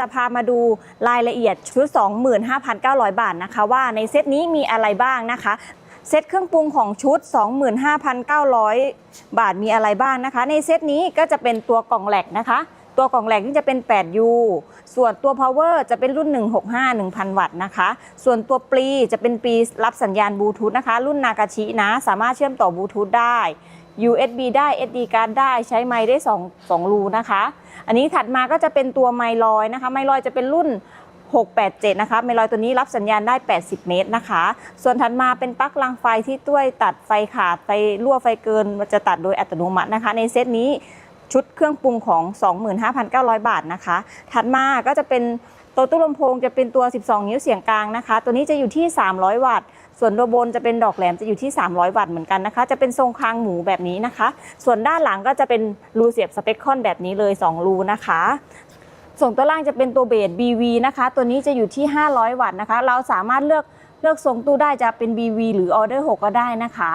จะพามาดูรายละเอียดชุด 25,900 บาทนะคะ ว่าในเซตนี้มีอะไรบ้างนะคะ เซตเครื่องปรุงของชุด 25,900 บาทมีอะไรบ้างนะคะ ในเซตนี้ก็จะเป็นตัวกล่องแหลกนะคะ ตัวกล่องแหลกนี่จะเป็น 8U ส่วนตัว power จะเป็นรุ่น 165 1,000 วัตต์นะคะ ส่วนตัวปลีจะเป็นปลีรับสัญญาณบลูทูธนะคะ รุ่นนากาชินะ สามารถเชื่อมต่อบลูทูธได้ USB ได้ SD card ได้ใช้ไมค์ได้2 2รูนะคะ อันนี้ถัดมาก็จะเป็นตัวไมลอยนะคะ ไมลอยจะเป็นรุ่น 687 นะคะ ไมลอยตัวนี้รับสัญญาณได้ 80 เมตรนะคะ ส่วนถัดมาเป็นปลั๊กรางไฟที่ต้วยตัดไฟขาดไฟรั่วไฟเกินจะตัดโดยอัตโนมัตินะคะ ในเซตนี้ ชุดเครื่องปรุงของ 25,900 บาทนะคะ ถัดมาก็จะเป็นตัวตู้ลำโพงจะเป็นตัว 12 นิ้วเสียงกลางนะคะ ตัวนี้จะอยู่ที่ 300 วัตต์ ส่วนตัวบนจะเป็นดอกแหลมจะอยู่ที่ 300 วัตต์เหมือนกันนะคะ จะเป็นทรงคางหมูแบบนี้นะคะ ส่วนด้านหลังก็จะเป็นรูเสียบสเปคคอนแบบนี้เลย 2 รูนะคะ ส่วนตัวล่างจะเป็นตัวเบส BV นะคะ ตัวนี้จะอยู่ที่ 500 วัตต์นะคะ เราสามารถเลือกเลือกทรงตู้ได้จะเป็น BV หรือออเดอร์6ก็ได้นะคะ